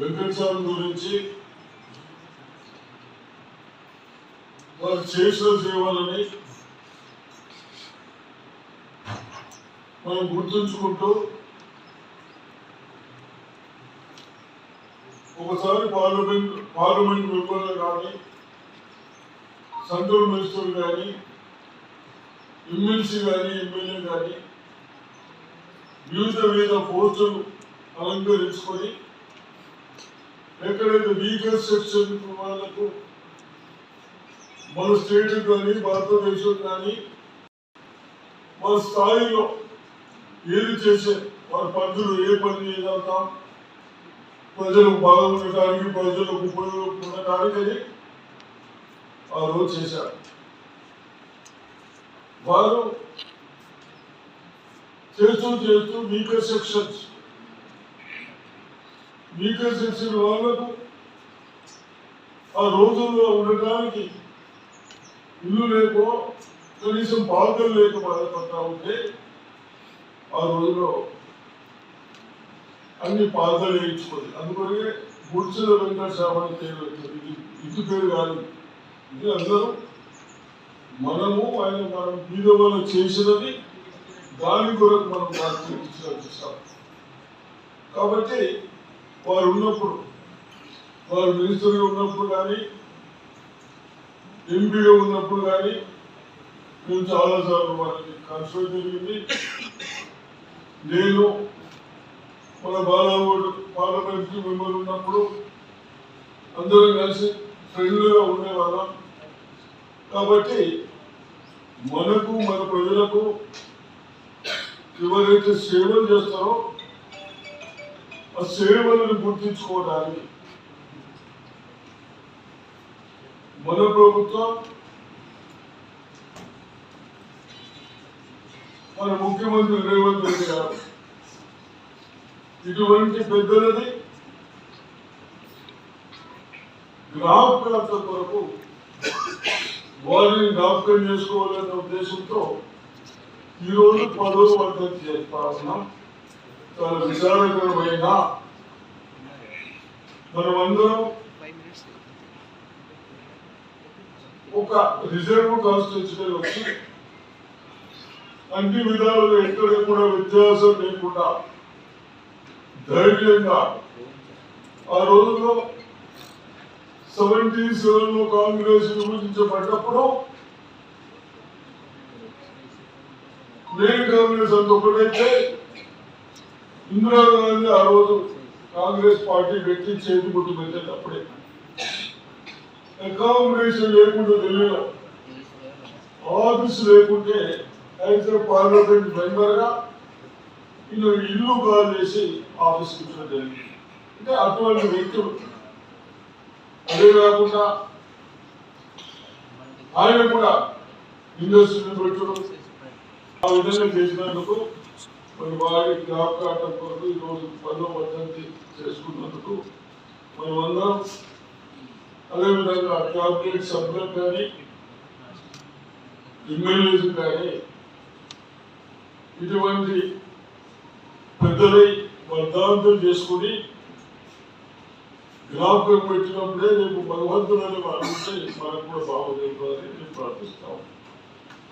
వినిపించడం గురించి వారు చేసిన సేవలని మనం గుర్తుంచుకుంటూ ఒకసారి పార్లమెంట్ పార్లమెంట్ మెంబర్లు కానీ సెంట్రల్ మినిస్టర్ కానీ ఎమ్మెల్సీ కానీ ఎమ్మెల్యే కానీ వివిధ వివిధ పోస్టులు అలంకరించుకొని ఎక్కడైతే వీకర్ సెక్షన్ వాళ్ళకు మన స్టేట్ కానీ భారతదేశం కానీ మన స్థాయిలో ఏది చేసే వారి పనులు ఏ పని చేయగలుగుతాం ప్రజలకు బాగా ఉండటానికి ప్రజలకు ఉపయోగపడటానికి అని ఆ రోజు చేశారు. వారు చేస్తూ చేస్తూ వీకర్ సెక్షన్స్ వీకర్ చేసిన వాళ్ళకు ఆ రోజుల్లో ఉండటానికి ఇల్లు లేకో కనీసం పాలకలు లేక బాధపడతా ఉంటే ఆ రోజులో అన్ని బాధలు వేయించుకోవాలి అందుకనే గుడిసెల వెంకటరామ అని పేరు ఇది ఇది పేరు కాదు. ఇది అందరూ మనము ఆయన మనం బీద వాళ్ళు చేసినది దాని కొరకు మనం దానికి ఇచ్చిన కాబట్టి వారు ఉన్నప్పుడు వారు మినిస్టర్గా ఉన్నప్పుడు కానీ ఎంపీగా ఉన్నప్పుడు కానీ మేము చాలాసార్లు వారికి కన్సల్ట్ జరిగింది. నేను మన బాలగోడ్ పార్లమెంట్కి మెంబర్ ఉన్నప్పుడు అందరం కలిసి ఫ్రెండ్లీగా ఉండేవాళ్ళం. కాబట్టి మనకు మన ప్రజలకు ఎవరైతే సేవలు చేస్తారో ఆ సేవలను గుర్తించుకోవడానికి మన ప్రభుత్వం మన ముఖ్యమంత్రి రేవంత్ రెడ్డి గారు ఇటువంటి పెద్దలది జ్ఞాపకార్థ కొరకు వారిని జ్ఞాపకం చేసుకోవాలనే ఉద్దేశంతో ఈరోజు పదవ వర్ధంతి చేస్తా ఉన్నాం చాలా విచారకరమైన మనమందరం ఒక రిజర్వ్ కాన్స్టిట్యూషన్ వచ్చి అన్ని విధాలుగా ఎక్కడ కూడా వ్యత్యాసం లేకుండా ధైర్యంగా ఆ రోజుల్లో సెవెంటీ సెవెన్లో కాంగ్రెస్ విభజించబడ్డప్పుడు నేను కాంగ్రెస్ అంత ఒకటైతే ఇందిరాగాంధీ ఆ రోజు కాంగ్రెస్ పార్టీ వ్యక్తి చేతి ముట్టు పెట్టేటప్పుడే అకామిడేషన్ లేకుండా ఢిల్లీలో ఆఫీస్ లేకుంటే అయితే పార్లమెంట్ మెంబర్గా ఇల్లు కాల్ చేసి ఆఫీస్ కూర్చోడం జరిగింది అంటే అటువంటి వ్యక్తులు అదే కాకుండా ఆయన కూడా ఇండస్ట్రీని పెట్టడం. ఆ విధంగా చేసినందుకు మరి వారి జ్ఞాపకార్థం కొరకు ఈరోజు పదో వర్ధంతి చేసుకున్నందుకు మనమందరం అదేవిధంగా క్యాబినెట్ సభ్యులు కానీ ఎమ్మెల్యేలు కానీ ఇటువంటి పెద్దలై వర్ధాంతం చేసుకుని జ్ఞాపకం పెట్టినప్పుడే రేపు భగవంతుడని వాళ్ళు మనకు కూడా బాగుంది అని ప్రార్థిస్తాము ప్రార్థిస్తాం